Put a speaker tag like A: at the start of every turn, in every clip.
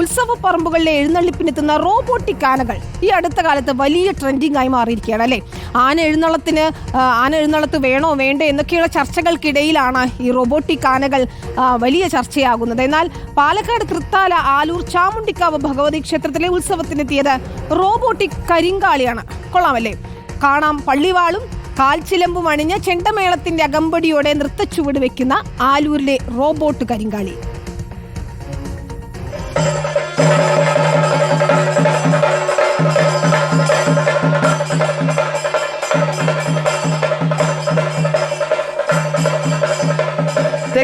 A: ഉത്സവ പറമ്പുകളിലെ എഴുന്നള്ളിപ്പിനെത്തുന്ന റോബോട്ടിക് ആനകൾ ഈ അടുത്ത കാലത്ത് വലിയ ട്രെൻഡിങ് ആയി മാറിയിരിക്കുകയാണ് അല്ലേ? ആന എഴുന്നള്ളത്തിന് ആന എഴുന്നള്ളത്ത് വേണോ വേണ്ടേ എന്നൊക്കെയുള്ള ചർച്ചകൾക്കിടയിലാണ് ഈ റോബോട്ടിക് ആനകൾ വലിയ ചർച്ചയാകുന്നത്. എന്നാൽ പാലക്കാട് തൃത്താല ആലൂർ ചാമുണ്ടിക്കാവ് ഭഗവതി ക്ഷേത്രത്തിലെ ഉത്സവത്തിനെത്തിയത് റോബോട്ടിക് കരിങ്കാളിയാണ്. കൊള്ളാമല്ലേ? കാണാം പള്ളിവാളും കാൽച്ചിലമ്പും അണിഞ്ഞ ചെണ്ടമേളത്തിന്റെ അകമ്പടിയോടെ നൃത്തച്ചുവട് വെക്കുന്ന ആലൂരിലെ റോബോട്ട് കരിങ്കാളി.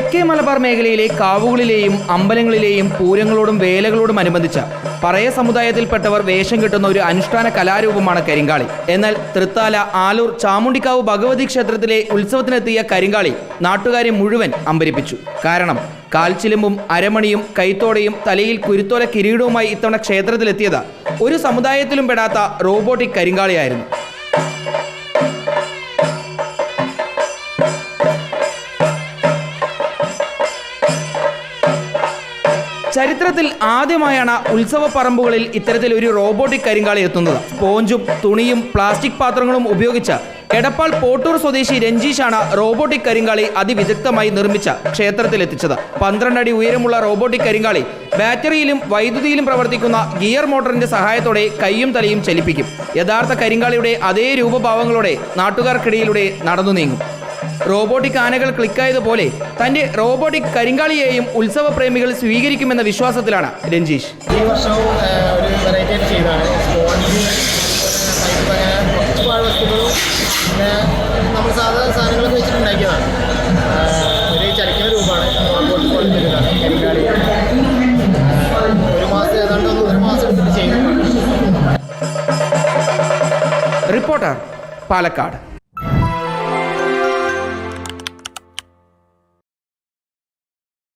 B: തെക്കേ മലബാർ മേഖലയിലെ കാവുകളിലെയും അമ്പലങ്ങളിലെയും പൂരങ്ങളോടും വേലകളോടും അനുബന്ധിച്ച പറയ സമുദായത്തിൽപ്പെട്ടവർ വേഷം കെട്ടുന്ന ഒരു അനുഷ്ഠാന കലാരൂപമാണ് കരിങ്കാളി. എന്നാൽ തൃത്താല ആലൂർ ചാമുണ്ടിക്കാവ് ഭഗവതി ക്ഷേത്രത്തിലെ ഉത്സവത്തിനെത്തിയ കരിങ്കാളി നാട്ടുകാരെ മുഴുവൻ അമ്പരിപ്പിച്ചു. കാരണം കാൽച്ചിലുമ്പും അരമണിയും കൈത്തോടയും തലയിൽ കുരുത്തോല കിരീടവുമായി ഇത്തവണ ക്ഷേത്രത്തിലെത്തിയത് ഒരു സമുദായത്തിലും പെടാത്ത റോബോട്ടിക് കരിങ്കാളിയായിരുന്നു. ചരിത്രത്തിൽ ആദ്യമായാണ് ഉത്സവ പറമ്പുകളിൽ ഇത്തരത്തിൽ ഒരു റോബോട്ടിക് കരിങ്കാളി എത്തുന്നത്. സ്പോഞ്ചും തുണിയും പ്ലാസ്റ്റിക് പാത്രങ്ങളും ഉപയോഗിച്ച് എടപ്പാൾ പോട്ടൂർ സ്വദേശി രഞ്ജീഷാണ് റോബോട്ടിക് കരിങ്കാളി അതിവിദഗ്ധമായി നിർമ്മിച്ച ക്ഷേത്രത്തിൽ എത്തിച്ചത് അടി ഉയരമുള്ള റോബോട്ടിക് കരിങ്കാളി ബാറ്ററിയിലും വൈദ്യുതിയിലും പ്രവർത്തിക്കുന്ന ഗിയർ മോട്ടറിന്റെ സഹായത്തോടെ കൈയും തലയും ചലിപ്പിക്കും. യഥാർത്ഥ കരിങ്കാളിയുടെ അതേ രൂപഭാവങ്ങളോടെ നാട്ടുകാർക്കിടയിലൂടെ നടന്നു നീങ്ങും. റോബോട്ടിക് ആനകൾ ക്ലിക്കായതുപോലെ തന്റെ റോബോട്ടിക് കരിങ്കാളിയെയും ഉത്സവ പ്രേമികൾ സ്വീകരിക്കുമെന്ന വിശ്വാസത്തിലാണ് രഞ്ജീഷ്.
C: ഈ വർഷവും ഒരു വെറൈറ്റി ആയിട്ട് ചെയ്തതാണ് സ്പോഞ്ച് പൈപ്പ് അങ്ങനെ പാഴ്വസ്തുക്കളും പിന്നെ നമ്മൾ സാധാരണ സാധനങ്ങളൊക്കെ ഒരു രൂപമാണ്. റോബോട്ട് കരിങ്കാളി. ഒരു മാസം ഏതാണ്ട് മാസം എടുത്തിട്ട്
B: റിപ്പോർട്ടർ പാലക്കാട്.